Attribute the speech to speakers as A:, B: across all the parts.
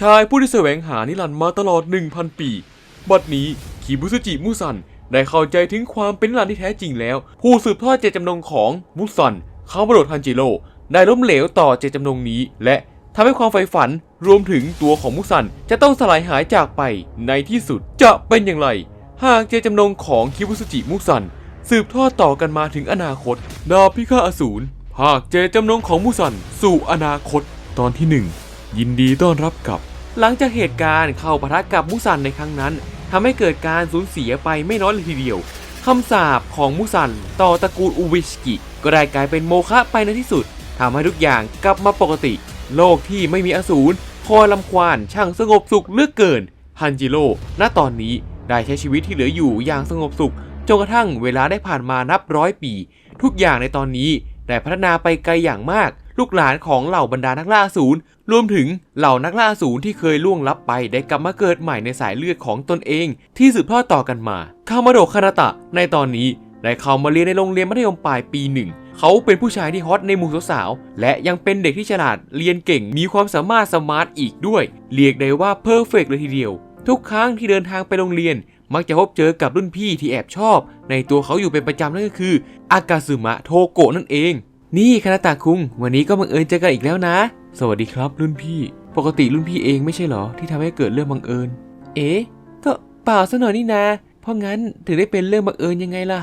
A: ชายผู้ที่แสวงหานิรันดร์มาตลอด 1,000 ปี บัดนี้คิบุสจิมุซันได้เข้าใจถึงความเป็นนิรันดร์ที่แท้จริงแล้ว ผู้สืบทอดเจตจำนงของมุซันคามาโดทันจิโร่ได้ล้มเหลวต่อเจตจำนงนี้ และทำให้ความใฝ่ฝันรวมถึงตัวของมุซันจะต้องสลายหายจากไปในที่สุดจะเป็นอย่างไร หากเจตจำนงของคิบุสจิมุซันสืบทอดต่อกันมาถึงอนาคต ดาบพิฆาตอสูรภาคเจตจำนงของมุซันสู่อนาคตตอนที่หนึ่ง ยินดีต้อนรับกับ หลังจากเหตุการณ์เข้าปะทะกับมุซันในครั้งนั้นทำให้เกิดการสูญเสียไปไม่น้อยเลยทีเดียว คำสาปของมุซันต่อตระกูลอุวิชกิก็ได้กลายเป็นโมฆะไปในที่สุดทำให้ทุกอย่างกลับมาปกติ โลกที่ไม่มีอสูรคอยลำควานช่างสงบสุขเหลือกเกินฮันจิโร่ณตอนนี้ได้ใช้ชีวิตที่เหลืออยู่อย่างสงบสุขจนกระทั่งเวลาได้ผ่านมานับร้อยปี ทุกอย่างในตอนนี้ได้พัฒนาไปไกลอย่างมาก ลูกหลานของเหล่าบรรดานักล่าอสูรรวมถึงเหล่านักล่าอสูรที่เคยล่วงลับไปได้กลับมาเกิดใหม่ในสายเลือดของตนเอง ที่สืบทอดต่อกันมาคามาโดะคานาตะ ในตอนนี้ได้เข้ามาเรียนในโรงเรียนมัธยมปลายปีหนึ่งเขาเป็นผู้ชายที่ฮอตในหมู่สาวๆ และยังเป็นเด็กที่ฉลาดเรียนเก่งมีความสามารถสมาร์ทอีกด้วย เรียกได้ว่าเพอร์เฟกเลยทีเดียว ทุกครั้งที่เดินทางไปโรงเรียน มักจะพบเจอกับรุ่นพี่ที่แอบชอบ ในตัวเขาอยู่เป็นประจำนั่นก็คือ อากาซึมะโทโกะนั่นเอง นี่คณะตาคุง วันนี้ก็บังเอิญเจอกันอีกแล้วนะ สวัสดีครับรุ่นพี่ ปกติรุ่นพี่เองไม่ใช่เหรอที่ทำให้เกิดเรื่องบังเอิญ เอ๊ะก็เปล่าซะหน่อยนี่นา เพราะงั้นถึงได้เป็นเรื่องบังเอิญยังไงล่ะ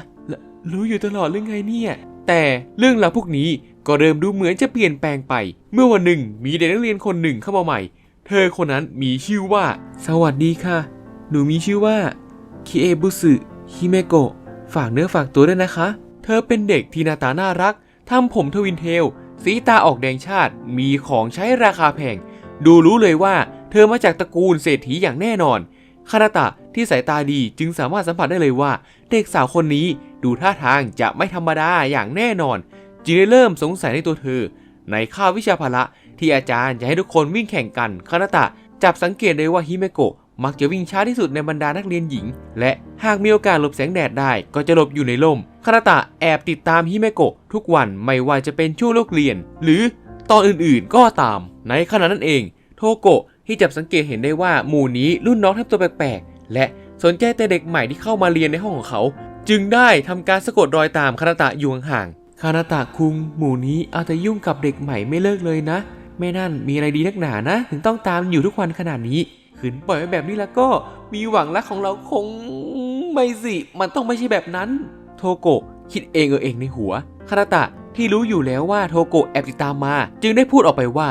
A: รู้อยู่ตลอดเรื่องไงเนี่ย แต่เรื่องราวพวกนี้ก็เริ่มดูเหมือนจะเปลี่ยนแปลงไป เมื่อวันหนึ่งมีเด็กนักเรียนคนหนึ่งเข้ามาใหม่ เธอคนนั้นมีชื่อว่า สวัสดีค่ะ หนูมีชื่อว่าคิเอบุสึฮิเมโกะฝากเนื้อฝากตัวด้วยนะคะ เธอเป็นเด็กที่หน้าตาน่ารัก ทำผมทวินเทล สีตาออกแดงชาติ มีของใช้ราคาแพง ดูรู้เลยว่าเธอมาจากตระกูลเศรษฐีอย่างแน่นอน คานาตะที่สายตาดีจึงสามารถสัมผัสได้เลยว่า เด็กสาวคนนี้ดูท่าทางจะไม่ธรรมดาอย่างแน่นอน จึงได้เริ่มสงสัยในตัวเธอ ในค่าบวิชาพละที่อาจารย์จะให้ทุกคนวิ่งแข่งกัน คานาตะจับสังเกตได้ว่าฮิเมโกะ มักจะวิ่งช้าที่สุดในบรรดานักเรียนหญิง และหากมีโอกาสหลบแสงแดดได้ก็จะหลบอยู่ในร่มคานาตะแอบติดตามฮิเมโกะทุกวันไม่ว่าจะเป็นช่วงเลิกเรียน หรือตอนอื่นๆก็ตาม ในขณะนั้นเอง โทโกะที่จับสังเกตเห็นได้ว่าหมู่นี้รุ่นน้องทำตัวแปลกๆ และสนใจแต่เด็กใหม่ที่เข้ามาเรียนในห้องของเขา จึงได้ทำการสะกดรอยตามคานาตะอยู่ห่างๆคานาตะคุงหมู่นี้เอาแต่ยุ่งกับเด็กใหม่ไม่เลิกเลยนะแม่นั่นมีอะไรดีนักหนานะ ถึงต้องตามอยู่ทุกวันขนาดนี้ ขืนปล่อยไว้แบบนี้แล้วก็มีหวังรักของเราคงไม่สิ มันต้องไม่ใช่แบบนั้น โทโกะคิดเองเออเองในหัว คานาตะที่รู้อยู่แล้วว่าโทโกะแอบติดตามมา จึงได้พูดออกไปว่า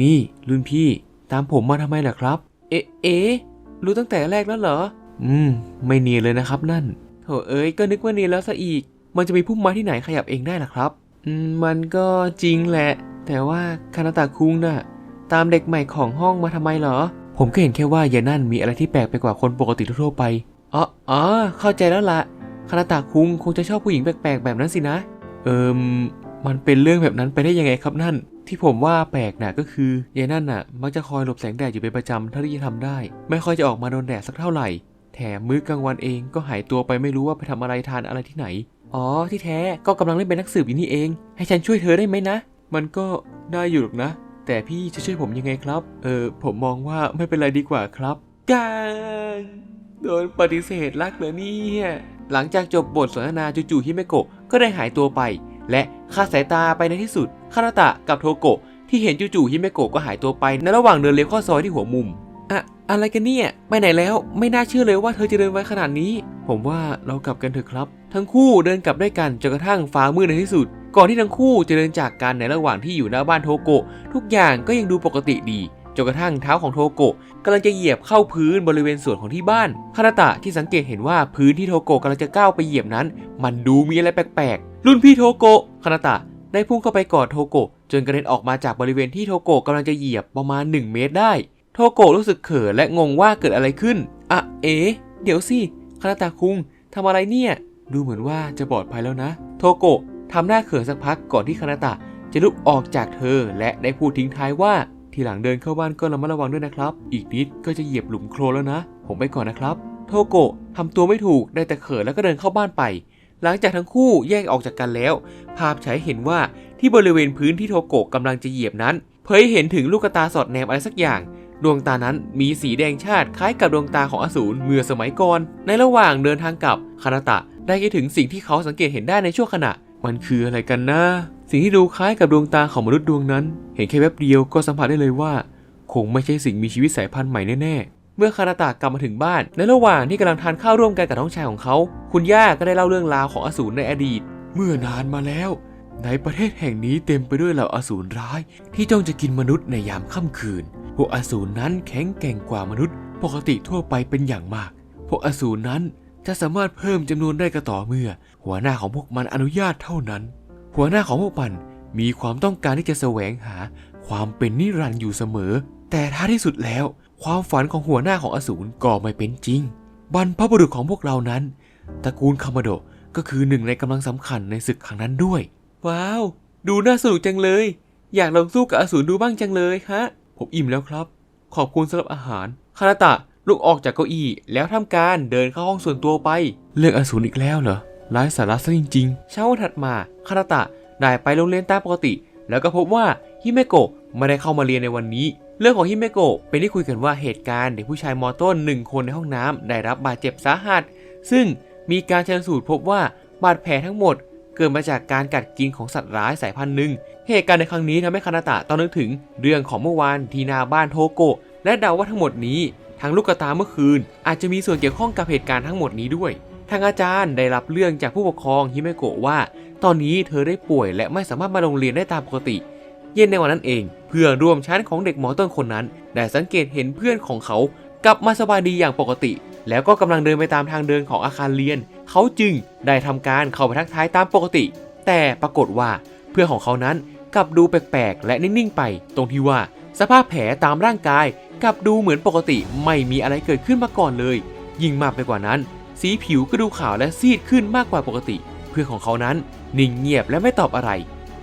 A: นี่รุ่นพี่ตามผมมาทำไมล่ะครับ เอ๊ะเอ๊ะรู้ตั้งแต่แรกแล้วเหรอ อืม ไม่เนียนเลยนะครับนั่นโถเอ้ยก็นึกว่าเนียนแล้วซะอีก มันจะมีพุ่มไม้ที่ไหนขยับเองได้ล่ะครับ อืมมันก็จริงแหละ แต่ว่าคานาตะคุงน่ะตามเด็กใหม่ของห้องมาทำไมเหรอ ผมก็เห็นแค่ว่ายายนั่นมีอะไรที่แปลกไปกว่าคนปกติทั่วไปอ๋ออ๋อเข้าใจแล้วละคานาตะคุงคงจะชอบผู้หญิงแปลกๆ แบบนั้นสินะ เอิมมันเป็นเรื่องแบบนั้นไปได้ยังไงครับนั่น ที่ผมว่าแปลกน่ะก็คือยายนั่นน่ะ มักจะคอยหลบแสงแดดอยู่เป็นประจำเท่าที่จะทำได้ ไม่ค่อยจะออกมาโดนแดดสักเท่าไหร่ แถมมื้อกลางวันเองก็หายตัวไปไม่รู้ว่าไปทำอะไรทานอะไรที่ไหน อ๋อที่แท้ก็กำลังเล่นเป็นนักสืบอยู่นี่เอง ให้ฉันช่วยเธอได้ไหมนะ มันก็ได้อยู่หรอกนะ แต่พี่จะช่วยผมยังไงครับ เออ ผมมองว่าไม่เป็นไรดีกว่าครับการโดนปฏิเสธรักเหรอเนี่ย หลังจากจบบทสนทนาจู่ๆฮิเมโกะก็ได้หายตัวไป และคาดสายตาไปในที่สุด คานาตะกับโทโกะที่เห็นจู่ๆฮิเมโกะก็หายตัวไป ในระหว่างเดินเลี้ยวเข้าซอยที่หัวมุม อะอะไรกันเนี่ย ไปไหนแล้ว ไม่น่าเชื่อเลยว่าเธอจะเดินไวขนาดนี้ ผมว่าเรากลับกันเถอะครับ ทั้งคู่เดินกลับด้วยกันจนกระทั่งฟ้ามืดในที่สุด ก่อนที่ทั้งคู่จะเดินจากกันในระหว่างที่อยู่หน้าบ้านโทโกะทุกอย่างก็ยังดูปกติดีจนกระทั่งเท้าของโทโกะกำลังจะเหยียบเข้าพื้นบริเวณส่วนของที่บ้านคานาตะที่สังเกตเห็นว่าพื้นที่โทโกะกำลังจะก้าวไปเหยียบนั้น มันดูมีอะไรแปลกๆ รุ่นพี่โทโกะคานาตะได้พุ่งเข้าไปกอดโทโกะจนกระเด็นออกมาจากบริเวณที่โทโกะกำลังจะเหยียบประมาณ 1 เมตรได้ โทโกะรู้สึกเขินและงงว่าเกิดอะไรขึ้นอะเอ๋เดี๋ยวสิคานาตะคุงทำอะไรเนี่ย ดูเหมือนว่าจะปลอดภัยแล้วนะ โทโกะ ทำหน้าเขินสักพักก่อนที่คานาตะจะลุกออกจากเธอและได้พูดทิ้งท้ายว่า ทีหลังเดินเข้าบ้านก็ระมัดระวังด้วยนะครับ อีกนิดก็จะเหยียบหลุมโคลนแล้วนะ ผมไปก่อนนะครับ โทโกะทำตัวไม่ถูกได้แต่เขินแล้วก็เดินเข้าบ้านไป หลังจากทั้งคู่แยกออกจากกันแล้ว ภาพฉายเห็นว่าที่บริเวณพื้นที่โทโกะกำลังจะเหยียบนั้น เผยเห็นถึงลูกตาสอดแนมอะไรสักอย่างดวงตานั้นมีสีแดงชาติคล้ายกับดวงตาของอสูรเมื่อสมัยก่อน ในระหว่างเดินทางกลับคานาตะได้คิดถึงสิ่งที่เขาสังเกตเห็นได้ในช่วงขณะ มันคืออะไรกันนะ สิ่งที่ดูคล้ายกับดวงตาของมนุษย์ดวงนั้น เห็นแค่แวบเดียวก็สัมผัสได้เลยว่า คงไม่ใช่สิ่งมีชีวิตสายพันธุ์ใหม่แน่ๆ เมื่อคานาตะกลับมาถึงบ้าน ในระหว่างที่กำลังทานข้าวร่วมกันกับน้องชายของเขา คุณย่าก็ได้เล่าเรื่องราวของอสูรในอดีต เมื่อนานมาแล้ว ในประเทศแห่งนี้เต็มไปด้วยเหล่าอสูรร้าย ที่จ้องจะกินมนุษย์ในยามค่ำคืน พวกอสูรนั้นแข็งแกร่งกว่ามนุษย์ ปกติทั่วไปเป็นอย่างมาก พวกอสูรนั้น จะสามารถเพิ่มจำนวนได้ก็ต่อเมื่อ หัวหน้าของพวกมันอนุญาตเท่านั้น หัวหน้าของพวกมันมีความต้องการที่จะแสวงหา ความเป็นนิรันดร์อยู่เสมอ แต่ท้ายที่สุดแล้ว ความฝันของหัวหน้าของอสูรก็ไม่เป็นจริง บรรพบุรุษของพวกเรานั้นตระกูลคามาโดะก็คือหนึ่งในกำลังสำคัญในศึกครั้งนั้นด้วย ว้าว ดูน่าสนุกจังเลย อยากลองสู้กับอสูรดูบ้างจังเลยฮะผมอิ่มแล้วครับ ขอบคุณสำหรับอาหารคานาตะ ลุกออกจากเก้าอี้แล้วทำการเดินเข้าห้องส่วนตัวไป เรื่องอสูรอีกแล้วเหรอร้ายสาระซะจริงๆ เช้าวันถัดมาคานาตะได้ไปโรงเรียนตามปกติ แล้วก็พบว่าฮิเมโกะไม่ได้เข้ามาเรียนในวันนี้ เรื่องของฮิเมโกะเป็นที่คุยกันว่าเหตุการณ์เด็กผู้ชายมอต้นหนึ่งคนในห้องน้ำได้รับบาดเจ็บสาหัส ซึ่งมีการชันสูตรพบว่าบาดแผลทั้งหมด เกิดมาจากการกัดกินของสัตว์ร้ายสายพันธุ์หนึ่ง เหตุการณ์ในครั้งนี้ทำให้คานาตะต้องนึกถึง เรื่องของเมื่อวานที่นาบ้านโทโกะและเดาว่าทั้งหมดนี้ ทางลูกกระตาเมื่อคืน อาจจะมีส่วนเกี่ยวข้องกับเหตุการณ์ทั้งหมดนี้ด้วย ทางอาจารย์ได้รับเรื่องจากผู้ปกครองฮิเมโกะว่า ตอนนี้เธอได้ป่วยและไม่สามารถมาโรงเรียนได้ตามปกติ เย็นในวันนั้นเอง เพื่อนร่วมชั้นของเด็กหมอต้นคนนั้น ได้สังเกตเห็นเพื่อนของเขา กลับมาสบายดีอย่างปกติ แล้วก็กำลังเดินไปตามทางเดินของอาคารเรียน เขาจึงได้ทำการเข้าไปทักทายตามปกติ แต่ปรากฏว่าเพื่อนของเขานั้นกลับดูแปลกๆและนิ่งๆไป ตรงที่ว่าสภาพแผลตามร่างกาย กลับดูเหมือนปกติไม่มีอะไรเกิดขึ้นมาก่อนเลย ยิ่งมากไปกว่านั้น สีผิวก็ดูขาวและซีดขึ้นมากกว่าปกติ เพื่อนของเขานั้นนิ่งเงียบและไม่ตอบอะไร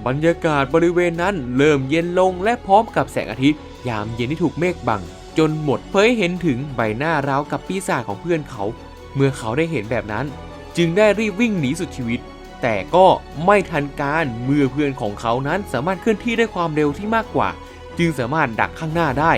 A: บรรยากาศบริเวณนั้นเริ่มเย็นลงและพร้อมกับแสงอาทิตย์ ยามเย็นที่ถูกเมฆบัง จนหมดเผยเห็นถึงใบหน้าราวกับปีศาจของเพื่อนเขา เมื่อเขาได้เห็นแบบนั้น จึงได้รีบวิ่งหนีสุดชีวิต แต่ก็ไม่ทันการเมื่อเพื่อนของเขานั้นสามารถเคลื่อนที่ด้วยความเร็วที่มากกว่า จึงสามารถดักข้างหน้าได้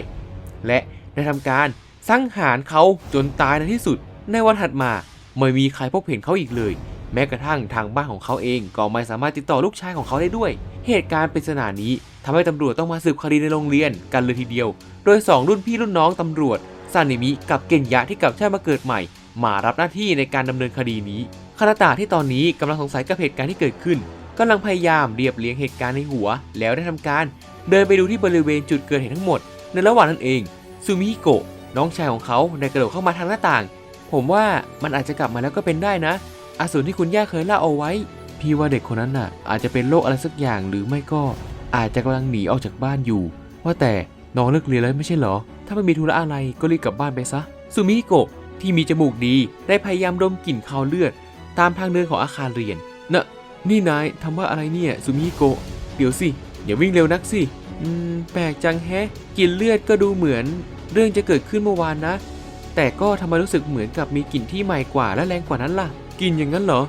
A: และได้ทำการสังหารเขาจนตายในที่สุด ในวันถัดมาไม่มีใครพบเห็นเขาอีกเลย แม้กระทั่งทางบ้านของเขาเองก็ไม่สามารถติดต่อลูกชายของเขาได้ด้วย เหตุการณ์ปริศนานี้ทำให้ตำรวจต้องมาสืบคดีในโรงเรียนกันเลยทีเดียว โดย 2 รุ่นพี่รุ่นน้องตำรวจซานิมิกับเกนยะที่กลับชาติมาเกิดใหม่ มารับหน้าที่ในการดำเนินคดีนี้คานาตะที่ตอนนี้กำลังสงสัยกับเหตุการณ์ที่เกิดขึ้นกำลังพยายามเรียบเรียงเหตุการณ์ในหัว แล้วได้ทำการ เดินไปดูที่บริเวณจุดเกิดเหตุทั้งหมด ในระหว่างนั้นเองซูมิฮิโกะน้องชายของเขาได้กระโดดเข้ามาทางหน้าต่าง ผมว่ามันอาจจะกลับมาแล้วก็เป็นได้นะอสูรที่คุณย่าเคยเล่าเอาไว้ พี่ว่าเด็กคนนั้นน่ะ อาจจะเป็นโรคอะไรสักอย่างหรือไม่ก็อาจจะกำลังหนีออกจากบ้านอยู่ ว่าแต่น้องเลิกเรียนแล้วไม่ใช่เหรอ ถ้าไม่มีธุระอะไรก็รีบกลับบ้านไปซะซูมิฮิโกะที่มีจมูกดีได้พยายามดมกลิ่นคาวเลือด ตามทางเดินของอาคารเรียนนะนี่นายทำว่าอะไรเนี่ยซูมิฮิโกะเดี๋ยวสิอย่าวิ่งเร็วนักสิ อืม แปลกจังแฮะกลิ่นเลือดก็ดูเหมือน เรื่องจะเกิดขึ้นเมื่อวานนะ แต่ก็ทำไมรู้สึกเหมือนกับมีกลิ่นที่ใหม่กว่าและแรงกว่านั้นล่ะ กลิ่นอย่างนั้นเหรอ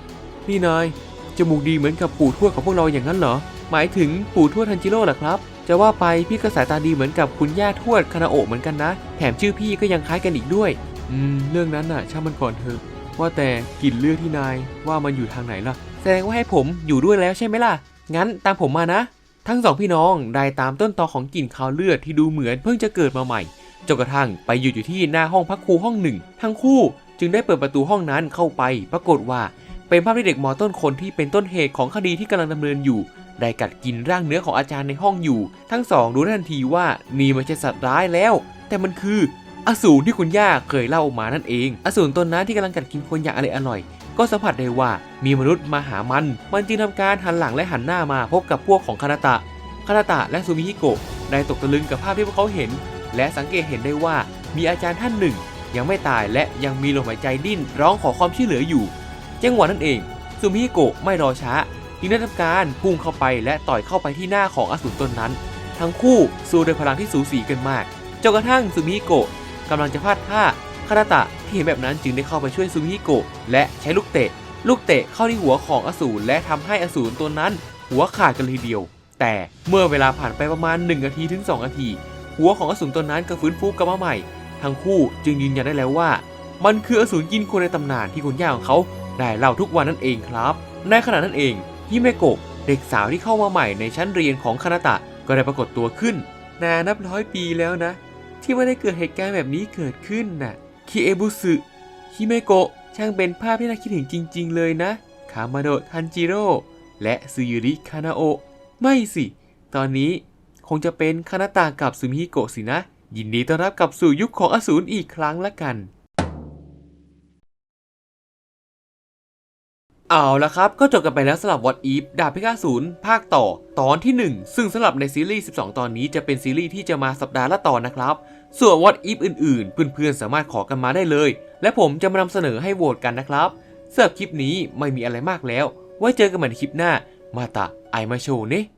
A: นี่นาย จมูกดีเหมือนกับปู่ทวดของพวกเราอย่างนั้นเหรอ หมายถึงปู่ทวดทันจิโร่เหรอครับ จะว่าไปพี่ก็สายตาดีเหมือนกับคุณย่าทวดคานาโอะเหมือนกันนะ แถมชื่อพี่ก็ยังคล้ายกันอีกด้วย อืม เรื่องนั้นน่ะช่างมันก่อนเถอะ ว่าแต่กลิ่นเลือดที่นายว่ามันอยู่ทางไหนล่ะ แสดงว่าให้ผมอยู่ด้วยแล้วใช่ไหมล่ะ งั้นตามผมมานะ ทั้งสองพี่น้องได้ตามต้นตอของกลิ่นคาวเลือดที่ดูเหมือนเพิ่งจะเกิดมาใหม่จนกระทั่งไปหยุดอยู่ที่หน้าห้องพักครูห้องหนึ่ง ทั้งคู่จึงได้เปิดประตูห้องนั้นเข้าไป ปรากฏว่าเป็นภาพที่เด็กมอต้นคนที่เป็นต้นเหตุของคดีที่กำลังดำเนินอยู่ ได้กัดกินร่างเนื้อของอาจารย์ในห้องอยู่ ทั้งสองรู้ทันทีว่านี่ไม่ใช่สัตว์ร้ายแล้ว แต่มันคืออสูรที่คุณย่าเคยเล่ามานั่นเอง อสูรตนนั้นที่กำลังกัดกินคนอย่างอร่อยอร่อยๆ ก็สัมผัสได้ว่ามีมนุษย์มาหามัน มันจึงทำการหันหลังและหันหน้ามาพบกับพวกของคานาตะคานาตะและซูมิฮิโกะได้ตกตะลึงกับภาพที่พวกเขาเห็น และสังเกตเห็นได้ว่ามีอาจารย์ท่านหนึ่ง ยังไม่ตายและยังมีลมหายใจดิ้นร้องขอความช่วยเหลืออยู่จังหวะนั้นเองซูมิฮิโกะไม่รอช้าจึงได้ทำการพุ่งเข้าไปและต่อยเข้าไปที่หน้าของอสูรตนนั้น ทั้งคู่สู้ด้วยพลังที่สูสีกันมากจนกระทั่งซูมิฮิโกะกำลังจะพลาดท่าานาตะที่เห็นแบบนั้นจึงได้เข้าไปช่วยซูมิฮิโกะและใช้ลูกเตะ ลูกเตะเข้าที่หัวของอสูรและทำให้อสูรตัวนั้น หัวขาดกันเลยทีเดียว แต่เมื่อเวลาผ่านไปประมาณ1นาทีถึง2นาที หัวของอสูรตัวนั้นก็ฟื้นฟูกลับมาใหม่ ทั้งคู่จึงยืนยันได้แล้วว่า มันคืออสูรกินคนในตำนานที่คุณย่าของเขาได้เล่าทุกวันนั่นเองครับ ในขณะนั้นเองฮิเมโกะเด็กสาวที่เข้ามาใหม่ในชั้นเรียนของคานาตะก็ได้ปรากฏตัวขึ้นนานนับร้อยปีแล้วนะ ที่ไม่ได้เกิดเหตุการณ์แบบนี้เกิดขึ้นน่ะ คิเอบุสึฮิเมโกะช่างเป็นภาพที่น่าคิดถึงจริง ๆ เลยนะ คามาโดะทันจิโร่และซึยุริคานาโอะไม่สิ ตอนนี้คงจะเป็นคานาตะกับซึมิฮิโกะสินะ ยินดีต้อนรับกลับสู่ยุคของอสูรอีกครั้งละกัน เอาละครับ ก็จบกันไปแล้วสำหรับ What If ดาบพิฆาตศูนย์ภาคต่อ ตอนที่ 1 ซึ่งสำหรับในซีรีส์ 12 ตอนนี้จะเป็นซีรีส์ที่จะมาสัปดาห์ละตอนนะครับ ส่วน What If อื่นๆ เพื่อนๆ สามารถขอกันมาได้เลย และผมจะมานำเสนอให้โหวตกันนะครับสำหรับคลิปนี้ไม่มีอะไรมากแล้ว ไว้เจอกันใหม่ในคลิปหน้า มาตาไอมาโชเนะ